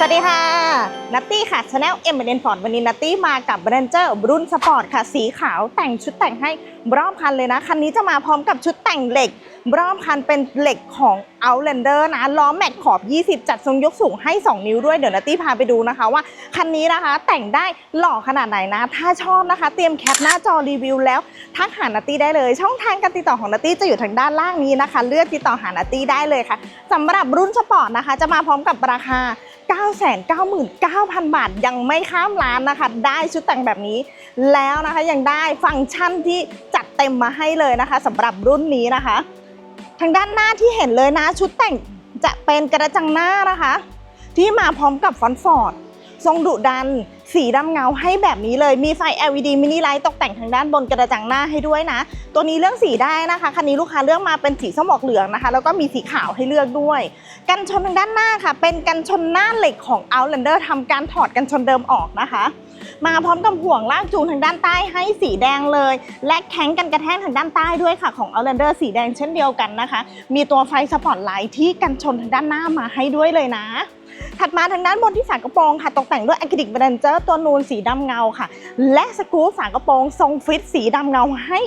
สวัสดีค่ะ นัตตี้ค่ะชาแนลเอ็มเดนฟอร์ดวันนี้นัตตี้มากับ r a n เจอร์รุ่นสปอร์ตค่ะ สีขาวแต่งชุดแต่งให้รอบคันเลยนะ คันนี้จะมาพร้อมกับชุดแต่งเหล็ก รอบคันเป็นเหล็กของ Outlander นะ ล้อแม็กขอบ 20 จัดทรงยกสูงให้ 2 นิ้วด้วย เดี๋ยวนัตตี้พาไปดูนะคะว่า คันนี้นะคะแต่งได้หล่อขนาดไหนนะ ถ้าชอบนะคะ เตรียมแคปหน้าจอรีวิวแล้วทักหานัตตี้ได้เลย ช่องทางการติดต่อของนัตตี้จะอยู่ทางด้านล่างนี้นะคะ เลือกติดต่อหานัตตี้ได้เลยค่ะสำหรับรุ่นสปอร์ตนะคะ จะมาพร้อมกับราคา 999,000 บาทยังไม่ข้ามล้านนะคะ ได้ชุดแต่งแบบนี้ แล้วนะคะยังได้ฟังก์ชันที่จัดเต็มมาให้เลยนะคะสำหรับรุ่นนี้นะคะ ทางด้านหน้าที่เห็นเลยนะ ชุดแต่งจะเป็นกระจังหน้านะคะ ที่มาพร้อมกับฟอนต์ฟอร์ดทรงดุดัน สีดำเงาให้แบบนี้เลย มีไฟ LED มินิไลท์ตกแต่งทางด้านบนกระจังหน้าให้ด้วยนะ ตัวนี้เลือกสีได้นะคะคันนี้ลูกค้าเลือกมาเป็นสีส้มออกเหลืองนะคะ แล้วก็มีสีขาวให้เลือกด้วย กันชนทางด้านหน้าค่ะ เป็นกันชนหน้าเหล็กของ Outlander ทำการถอดกันชนเดิมออกนะคะมาพร้อมกับห่วงลากจูงทางด้านใต้ให้สีแดงเลย และแข็งกันกระแทกทางด้านใต้ด้วยค่ะของ Outlander สีแดงเช่นเดียวกันนะคะ มีตัวไฟสปอตไลท์ที่กันชนทางด้านหน้ามาให้ด้วยเลยนะ ถัดมาทางด้านบนที่ฝากระโปรงค่ะตกแต่งด้วยอะคริลิกเบรนเจอร์ตัวนูนสีดำเงาค่ะ และสกรูฝากระโปรงทรงฟิตสีดำเงาให้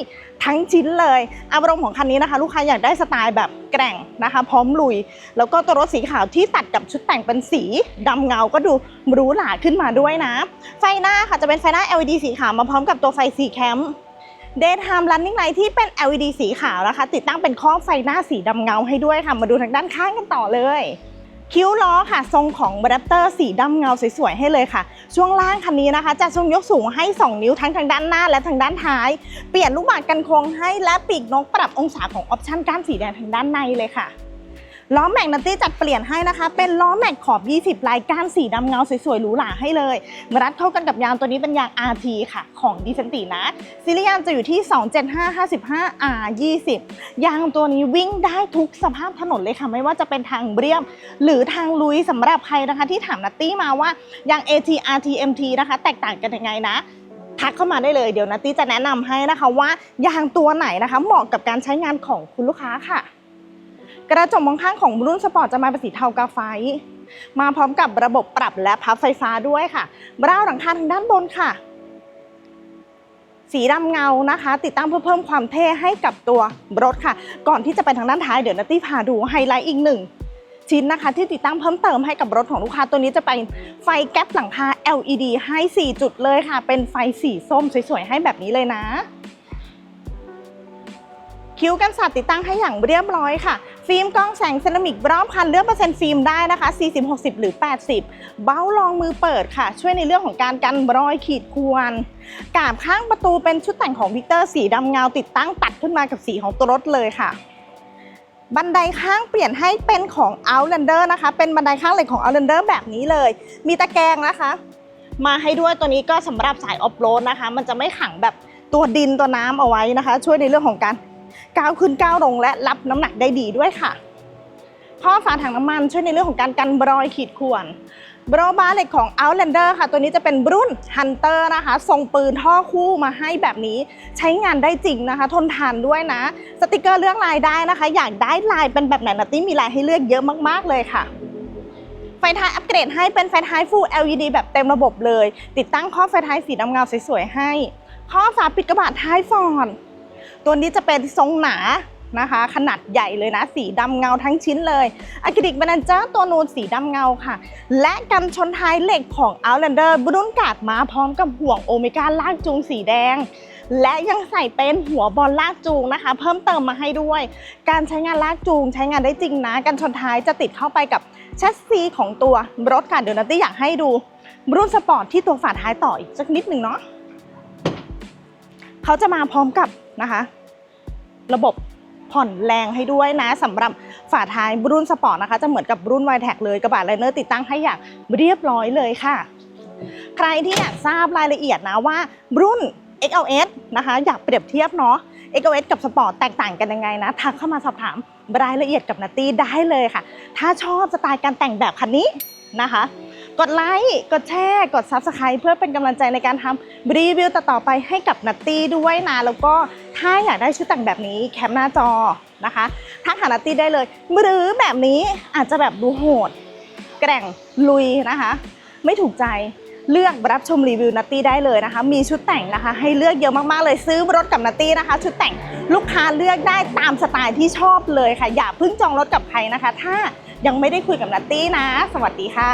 ทั้งชิ้นเลย อารมณ์ของคันนี้นะคะ ลูกค้าอยากได้สไตล์แบบแกร่งนะคะ พร้อมลุย แล้วก็ตัวรถสีขาวที่ตัดกับชุดแต่งเป็นสีดำเงาก็ดูหรูหราขึ้นมาด้วยนะ ไฟหน้าค่ะจะเป็นไฟหน้า LED สีขาวมาพร้อมกับตัวไฟสีแคม Daytime Running Light ที่เป็น LED สีขาวนะคะ ติดตั้งเป็นข้อไฟหน้าสีดำเงาให้ด้วยค่ะ มาดูทางด้านข้างกันต่อเลย คิ้วล้อค่ะ ทรงของแรปเตอร์สีดำเงาสวยๆให้เลยค่ะ ช่วงล่างคันนี้นะคะจะทรงยกสูงให้ 2 นิ้วทั้งทางด้านหน้าและทางด้านท้าย เปลี่ยนลูกหมากกันโครงให้และปีกนกปรับองศาของออปชั่นก้านสีแดงทางด้านในเลยค่ะ ล้อแม็กนัตตี้จัดเปลี่ยนให้นะคะ เป็นล้อแม็กขอบ 20 ลายก้านสีดำเงาสวยๆหรูหราให้เลยมารัดเข้ากันกับยางตัวนี้เป็นยาง RT ค่ะ ของดีเซนตีนะซีรีส์ยางจะอยู่ที่ 275 55 R 20 ยางตัวนี้วิ่งได้ทุกสภาพถนนเลยค่ะ ไม่ว่าจะเป็นทางเรียบ หรือทางลุยสำหรับใครนะคะ ที่ถามนัตตี้มาว่ายาง AT RT MT นะคะ แตกต่างกันยังไงนะทักเข้ามาได้เลยเดี๋ยวนัตตี้จะแนะนำให้นะคะว่ายางตัวไหนนะคะ เหมาะกับการใช้งานของคุณลูกค้าค่ะ กระจกมองข้างของรุ่นสปอร์ตจะมาเป็นสีเทากาไฟ มาพร้อมกับระบบปรับและพับไฟฟ้าด้วยค่ะบราวหลังคาทางด้านบนค่ะ สีดำเงานะคะ ติดตั้งเพื่อเพิ่มความเท่ให้กับตัวรถค่ะ ก่อนที่จะไปทางด้านท้ายเดี๋ยวนัตตี้พาดูไฮไลท์อีกหนึ่งชิ้นนะคะที่ติดตั้งเพิ่มเติมให้กับรถของลูกค้าตัวนี้จะเป็นไฟแก๊ปหลังคา LED ให้ 4 จุดเลยค่ะ เป็นไฟสีส้มสวยๆให้แบบนี้เลยนะ คิ้วกันสาดติดตั้งให้อย่างเรียบร้อยค่ะ ฟิล์มกล้องแสงเซรามิกรอบคันเลือกเปอร์เซ็นต์ฟิล์มได้นะคะ 40 60 หรือ 80 เบ้ารองมือเปิดค่ะ ช่วยในเรื่องของการกันรอยขีดข่วน กาบข้างประตูเป็นชุดแต่งของวิกเตอร์สีดำเงาติดตั้งตัดขึ้นมากับสีของตัวรถเลยค่ะบันไดข้างเปลี่ยนให้เป็นของ Outlander นะคะ เป็นบันไดข้างเหล็กของ Outlander แบบนี้เลย มีตะแกรงนะคะ มาให้ด้วยตัวนี้ก็สำหรับสายออฟโรดนะคะ มันจะไม่ขังแบบตัวดินตัวน้ำเอาไว้นะคะ ช่วยในเรื่องของการ ก้าวขึ้นก้าวลงและรับน้ำหนักได้ดีด้วยค่ะท่อฝาถังน้ำมันช่วยในเรื่องของการกันรอยขีดข่วนบรอบาเหล็กของ Outlander ค่ะ ตัวนี้จะเป็นรุ่น Hunter นะคะทรงปืนท่อคู่มาให้แบบนี้ใช้งานได้จริงนะคะ ทนทานด้วยนะ สติกเกอร์เลือกลายได้นะคะ อยากได้ลายเป็นแบบไหนนัตตี้มีลายให้เลือกเยอะมาก ๆ เลยค่ะไฟท้ายอัปเกรดให้เป็นไฟท้าย Full LED แบบเต็มระบบเลย ติดตั้งข้อไฟท้ายสีดำเงาสวยๆให้ ข้อฝาปิดกระบะท้ายฟอน ตัวนี้จะเป็นทรงหนานะคะ ขนาดใหญ่เลยนะ สีดำเงาทั้งชิ้นเลยอะคริลิกแบนเจอร์ตัวนูนสีดำเงาค่ะ และกันชนท้ายเหล็กของ Outlander บรุ่นกาดมาพร้อมกับห่วงโอเมก้าลากจูงสีแดง และยังใส่เป็นหัวบอลลากจูงนะคะ เพิ่มเติมมาให้ด้วย การใช้งานลากจูงใช้งานได้จริงนะ กันชนท้ายจะติดเข้าไปกับแชสซีของตัวรถค่ะเดี๋ยวนัตตี้อยากให้ดู รุ่นสปอร์ตที่ตัวฝาท้ายต่ออีกสักนิดหนึ่งเนาะเขาจะมาพร้อมกับ นะคะ ระบบผ่อนแรงให้ด้วยนะสำหรับฝาท้ายรุ่นสปอร์ตนะคะ จะเหมือนกับรุ่น y t แท็เลยกระบะไลเนอร์ติดตั้งให้อย่างเรียบร้อยเลยค่ะ ใครที่อยากทราบรายละเอียดนะว่ารุ่น XLS นะคะ อยากเปรียบเทียบเนาะ XLS กับสปอร์ตแตกต่างกันยังไงนะ ทักเข้ามาสอบถามรายละเอียดกับนัตตี้ได้เลยค่ะ ถ้าชอบสไตล์การแต่งแบบคันนี้นะคะ กดไลค์กดแชร์กด Subscribe เพื่อเป็นกำลังใจในการทำรีวิวต่อๆไปให้กับนัตตี้ด้วยนะ แล้วก็ถ้าอยากได้ชุดแต่งแบบนี้แคปหน้าจอนะคะทักหานัตตี้ได้เลย หรือแบบนี้อาจจะแบบดูโหด แกร่งลุยนะคะ ไม่ถูกใจเลือกรับชมรีวิวนัตตี้ได้เลยนะคะ มีชุดแต่งนะคะ ให้เลือกเยอะมากๆเลยซื้อรถกับนัตตี้นะคะ ชุดแต่งลูกค้าเลือกได้ตามสไตล์ที่ชอบเลยค่ะ อย่าเพิ่งจองรถกับใครนะคะ ถ้ายังไม่ได้คุยกับนัตตี้นะ สวัสดีค่ะ